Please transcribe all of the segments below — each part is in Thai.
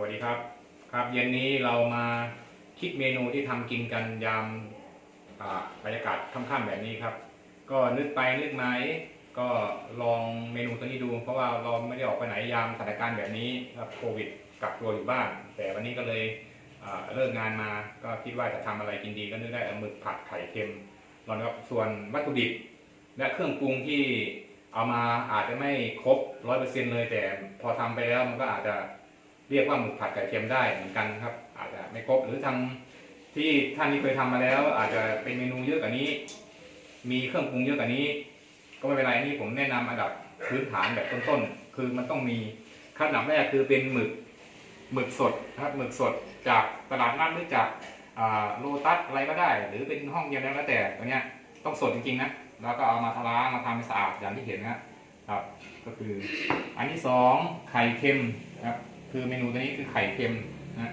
สวัสดีครับ ครับ เย็นนี้เรามาคิดเมนูที่ทำกินกันยามอ่าบรรยากาศค่ำๆแบบนี้ครับ ก็นึกไปนึกมาก็ลองเมนูตัวนี้ดู เพราะว่าเราไม่ได้ออกไปไหนยามสถานการณ์แบบนี้ครับโควิดกักตัวอยู่บ้าน แต่วันนี้ก็เลยอ่าเลิกงานมาก็คิดว่าจะทำอะไรกินดีก็นึกได้หมึกผัดไข่เค็มลองครับส่วนวัตถุดิบ และเครื่องปรุงที่เอามาอาจจะไม่ครบร้อยเปอร์เซ็นเลยแต่พอทำไปแล้วมันก็อาจจะ เรียกว่าหมึกผัดไก่เค็มได้เหมือนกันครับ อาจจะไม่ครบหรือทำที่ท่านที่เคยทำมาแล้ว อาจจะเป็นเมนูเยอะกว่านี้ มีเครื่องปรุงเยอะกว่านี้ ก็ไม่เป็นไรนี่ผมแนะนำอันดับพื้นฐานแบบต้นๆคือมันต้องมีขั้นดับแรกคือเป็นหมึกหมึกสดนะครับหมึกสดจากตลาดนัดหรือจากโลตัสอะไรก็ได้ หรือเป็นห้องเย็นแล้วแต่ตัวเนี้ยต้องสดจริงๆนะแล้วก็เอามาทล้างมาทำให้สะอาดอย่างที่เห็นนะครับ ก็คืออันที่สองไข่เค็มนะครับ คือเมนูตัวนี้คือไข่เค็มนะ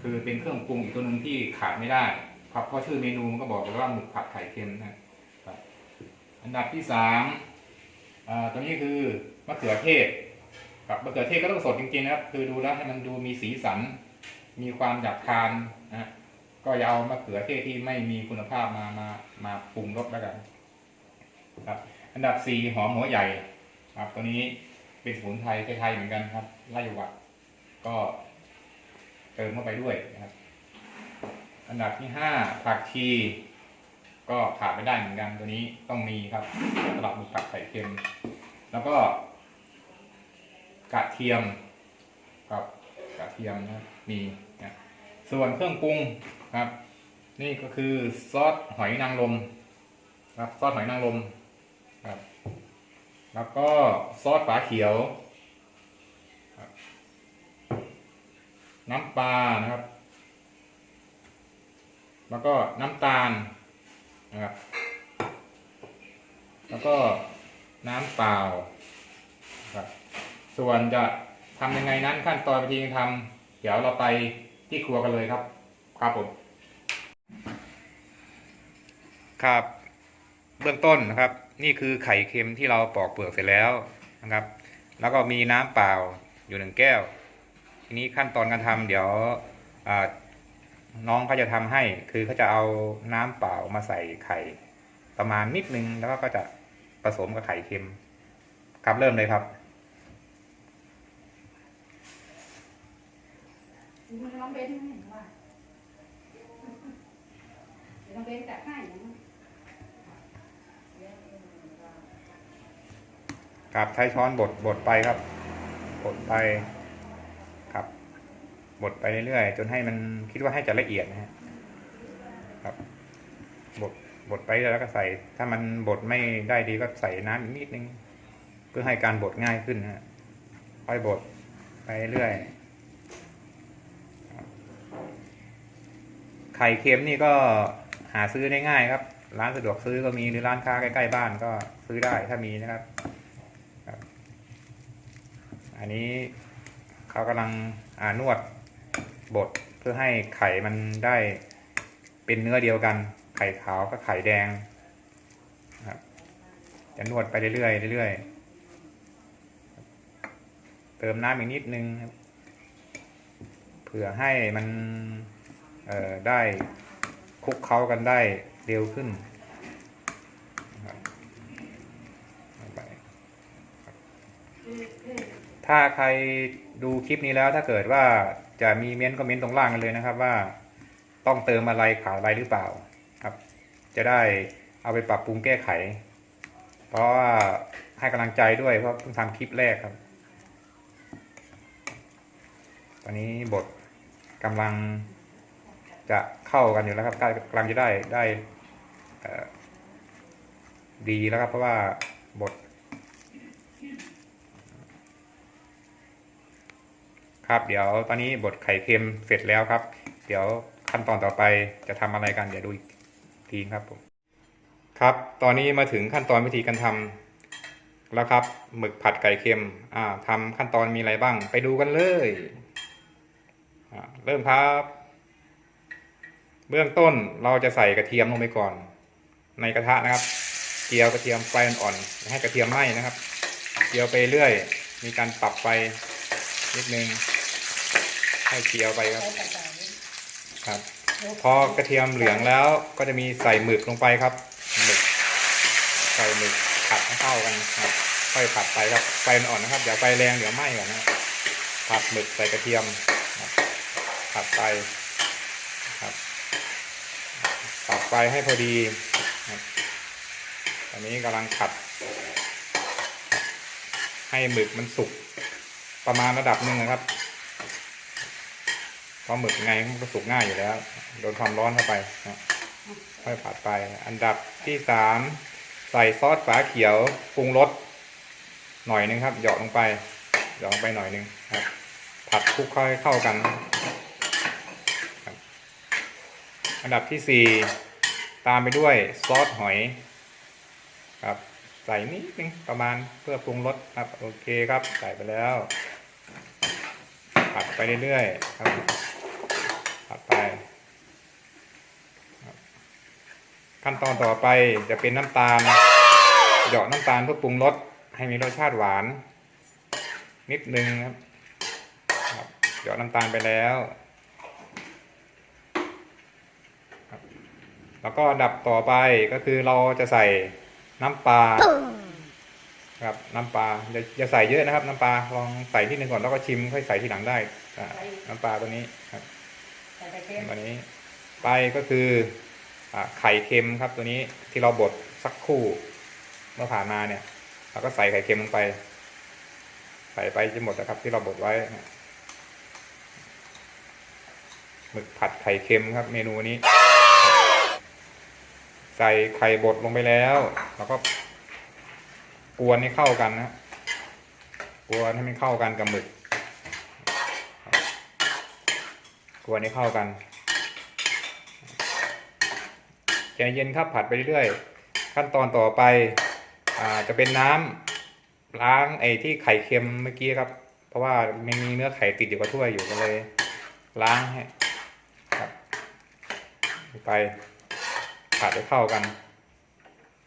คือเป็นเครื่องปรุงอีกตัวหนึ่งที่ขาดไม่ได้ครับเพราะชื่อเมนูมันก็บอกว่าหมึกผัดไข่เค็มนะครับอันดับที่สามอ่าตัวนี้คือมะเขือเทศกับมะเขือเทศก็ต้องสดจริงๆนะครับ คือดูแล้วให้มันดูมีสีสัน มีความอยากทานนะก็อย่าเอามะเขือเทศที่ไม่มีคุณภาพมามามาปรุงรสแล้วกันครับ อันดับสี่หอมหัวใหญ่ ครับตัวนี้เป็นสมุนไพรไทยๆเหมือนกันครับไล่หวัด ก็เติมเข้าไปด้วยนะครับ อันดับที่ห้าผักชี ก็ขาดไม่ได้เหมือนกันตัวนี้ต้องมีครับสำหรับหมึกผัดไข่เค็ม แล้วก็กระเทียมครับกระเทียมนะมีนะส่วนเครื่องปรุงครับ นี่ก็คือซอสหอยนางรมครับซอสหอยนางรมครับ แล้วก็ซอสฝาเขียวครับ น้ำปลานะครับ แล้วก็น้ำตาลนะครับ แล้วก็น้ำเปล่าครับ ส่วนจะทำยังไงนั้นขั้นตอนวิธีการทำเดี๋ยวเราไปที่ครัวกันเลยครับ ครับผม ครับ เบื้องต้นนะครับ นี่คือไข่เค็มที่เราปอกเปลือกเสร็จแล้วนะครับ แล้วก็มีน้ำเปล่าอยู่หนึ่งแก้ว นี้ขั้นตอนการทำเดี๋ยวอ่าน้องเขาจะทำให้ คือเขาจะเอาน้ำเปล่ามาใส่ไข่ประมาณนิดนึง แล้วก็จะผสมกับไข่เค็ม ครับเริ่มเลยครับมันน้องเบนไม่เห็นว่าเดี๋ยวน้องเบนจัดให้นะครับใช้ช้อนบดบดไปครับ บดไปครับ บดไปเรื่อยๆจนให้มันคิดว่าให้จะละเอียดนะฮะครับบดบดไปแล้วก็ใส่ ถ้ามันบดไม่ได้ดีก็ใส่น้ำอีกนิดนึง เพื่อให้การบดง่ายขึ้นนะค่อยบดไปเรื่อยไข่เค็มนี่ก็หาซื้อได้ง่ายครับ ร้านสะดวกซื้อก็มีหรือร้านค้าใกล้ๆบ้านก็ซื้อได้ถ้ามีนะครับ อันนี้เขากำลังอ่านวด บดเพื่อให้ไข่มันได้เป็นเนื้อเดียวกัน ไข่ขาวกับไข่แดงนะครับจะนวดไปเรื่อยๆเรื่อยๆเติมน้ำอีกนิดนึงครับเพื่อให้มันได้คลุกเคล้ากันได้เร็วขึ้นถ้าใครดูคลิปนี้แล้วถ้าเกิดว่า จะมีเม้นต์ก็เม้นต์ตรงล่างกันเลยนะครับว่าต้องเติมอะไรขาวอะไรหรือเปล่าครับ จะได้เอาไปปรับปรุงแก้ไข เพราะว่าให้กำลังใจด้วยเพราะเพิ่งทำคลิปแรกครับ ตอนนี้บทกำลังจะเข้ากันอยู่แล้วครับกล้กำลังจะได้ได้ดีแล้วครับเพราะว่าบท ครับ เดี๋ยวตอนนี้บดไข่เค็มเสร็จแล้วครับ เดี๋ยวขั้นตอนต่อไปจะทำอะไรกันเดี๋ยวดูอีกทีครับผมครับ ตอนนี้มาถึงขั้นตอนวิธีการทำแล้วครับหมึกผัดไก่เค็มอ่าทำขั้นตอนมีอะไรบ้าง ไปดูกันเลยเริ่มครับ เบื้องต้นเราจะใส่กระเทียมลงไปก่อน ในกระทะนะครับ เจียวกระเทียมไฟอ่อนๆให้กระเทียมไหม้นะครับ เจียวไปเรื่อย มีการปรับไฟนิดนึง ให้เจียวไปครับใส่ใส่ใส่ครับ พอกระเทียมเหลืองแล้วก็จะมีใส่หมึกลงไปครับ หมึก ใส่หมึกผัดให้เข้ากันครับ ค่อยผัดไปครับ ไฟอ่อนๆนะครับ อย่าไฟแรงเดี๋ยวไหม้ก่อนนะครับผัดหมึกใส่กระเทียมครับ ผัดไปครับปรับไฟให้พอดีครับตอนนี้กำลังผัด ให้หมึกมันสุกประมาณระดับหนึ่งนะครับ เพราหมึกไงมันก็สุกง่ายอยู่แล้ว โดนความร้อนเข้าไปนะค่อยผัดไป อันดับที่สามใส่ซอสฝาเขียวปรุงรสหน่อยนึงครับหยาะลงไปหยาะลงไปหน่อยนึงครับ ผัดคลุกเข้าให้เข้ากันครับอันดับที่สี่ตามไปด้วยซอสหอยครับ ใส่นิดนึงประมาณเพื่อปรุงรสครับ โอเคครับ ใส่ไปแล้ว ผัดไปเรื่อยๆครับผัดไป ขั้นตอนต่อไปจะเป็นน้ำตาลเหยาะน้ำตาลเพื่อปรุงรสให้มีรสชาติหวาน นิดนึงครับเหยาะน้ำตาลไปแล้วแล้วก็อันดับต่อไปก็คือเราจะใส่น้ำปลา ครับน้ำปลาอย่าอย่าใส่เยอะนะครับ น้ำปลาลองใส่ที่หนึ่งก่อนแล้วก็ชิมค่อยใส่ที่หลังได้อ่าน้ำปลาตัวนี้ครับใส่ไปเค็มตัวนี้ ไปก็คืออ่าไข่เค็มครับตัวนี้ที่เราบดสักครู่เมื่อผ่านมาเนี่ยเราก็ใส่ไข่เค็มลงไป ใส่ไปจนหมดนะครับ ที่เราบดไว้หมึกผัดไข่เค็มครับ เมนูนี้ ใส่ไข่บดลงไปแล้ว แล้วก็ กวนให้เข้ากันนะกวนให้มันเข้ากันกับหมึกกวนให้เข้ากันใจเย็นครับผัดไปเรื่อยๆขั้นตอนต่อไปอจะเป็นน้ำล้างไอ้ที่ไข่เค็มเมื่อกี้ครับ เพราะว่ามันมีเนื้อไข่ติดอยู่กับถ้วยอยู่ก็เลย ล้างให้ครับไปผัดให้เข้ากัน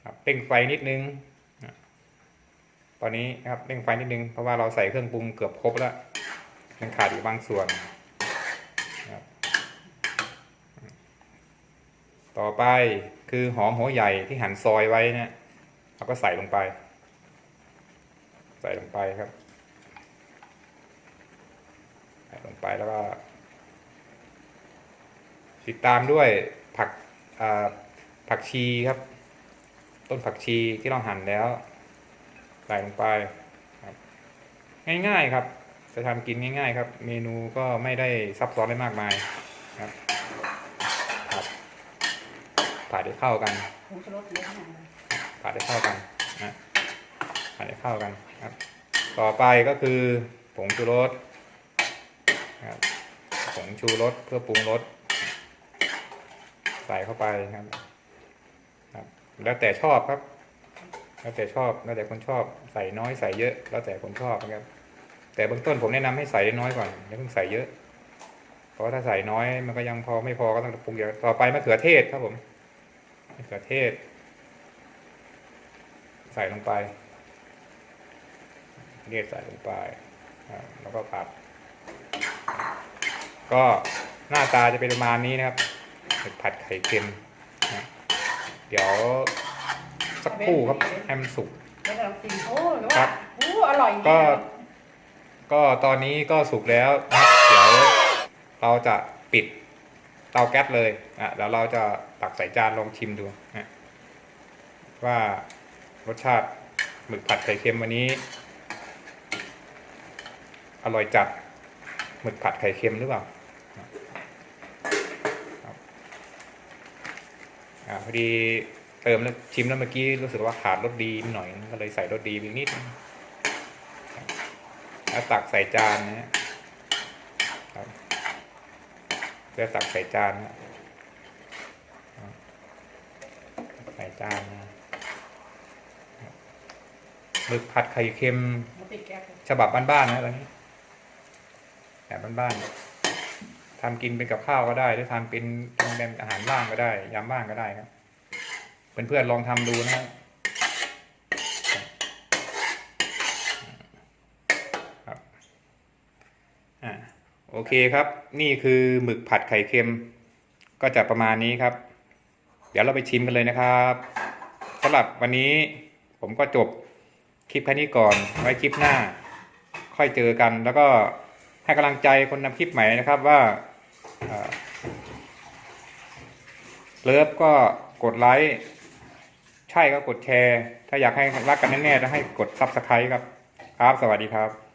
ครับเร่งไฟนิดนึง ตอนนี้นะครับเร่งไฟนิดนึงเพราะว่าเราใส่เครื่องปรุงเกือบครบแล้วยังขาดอีกบางส่วนต่อไปคือหอมหัวใหญ่ที่หั่นซอยไว้นี่ยเราก็ใส่ลงไป ใส่ลงไปครับ ใส่ลงไปแล้วก็ติดตามด้วยผักผักชีครับ ต้นผักชีที่เราหั่นแล้ว ใส่ลงไปครับง่ายๆครับ จะทำกินง่าย ๆ ครับ เมนูก็ไม่ได้ซับซ้อนอะไรมากมายครับผัดให้เข้ากันผงชูรสเยอะขนาดนั้นผัดให้เข้ากันนะผัดให้เข้ากันครับ ต่อไปก็คือผงชูรสครับผงชูรสเพื่อปรุงรสใส่เข้าไปครับครับ แล้วแต่ชอบครับ แล้วแต่ชอบแล้วแต่คนชอบใส่น้อยใส่เยอะ แล้วแต่คนชอบนะครับ แต่เบื้องต้นผมแนะนำให้ใส่น้อยก่อนอย่าเพิ่งใส่เยอะ เพราะถ้าใส่น้อยมันก็ยังพอไม่พอก็ต้องปรุงเยอะต่อไปมะเขือเทศครับผมมะเขือเทศ ใส่ลงไปเรียดใส่ลงไปแล้วก็ผัดก็หน้าตาจะเป็นประมาณนี้นะครับผัดไข่เค็มเดี๋ยว สักครู่ครับให้มันสุกแล้วเรากินโอ้หรือครัว่าบ โอ้อร่อยจริงก็ ก็ตอนนี้ก็สุกแล้วนะครับเดี๋ยวเราจะปิดเตาแก๊สเลยอะแล้วเราจะตักใส่จานลองชิมดูนะว่ารสชาติหมึกผัดไข่เค็มวันนี้ อร่อยจัดหมึกผัดไข่เค็มหรือเปล่าครับอ่าพอดี เติมแล้วชิมแล้วเมื่อกี้รู้สึกว่าขาดรสดีนิดหน่อยก็เลยใส่รสดีไปนิดแล้วตักใส่จานนะครับเพื่อตักใส่จานนะใส่จานนะหมึกผัดไข่เค็มฉบับบ้านๆนะตอนนี้แบบบ้านๆทำกินเป็นกับข้าวก็ได้หรือทำเป็นเป็นอาหารว่างก็ได้ยามว่างก็ได้ครับ เพื่อนๆลองทำดูนะครับครับอ่าโอเคครับ นี่คือหมึกผัดไข่เค็ม ก็จะประมาณนี้ครับ เดี๋ยวเราไปชิมกันเลยนะครับสำหรับวันนี้ผมก็จบคลิปแค่นี้ก่อนไว้คลิปหน้า ค่อยเจอกัน แล้วก็ให้กำลังใจคนนำคลิปใหม่นะครับว่าเลิฟก็กดไลค์ ใช่ก็กดแชร์ ถ้าอยากให้รักกันแน่ๆจะให้กดซับสไครต์ครับ ครับ สวัสดีครับ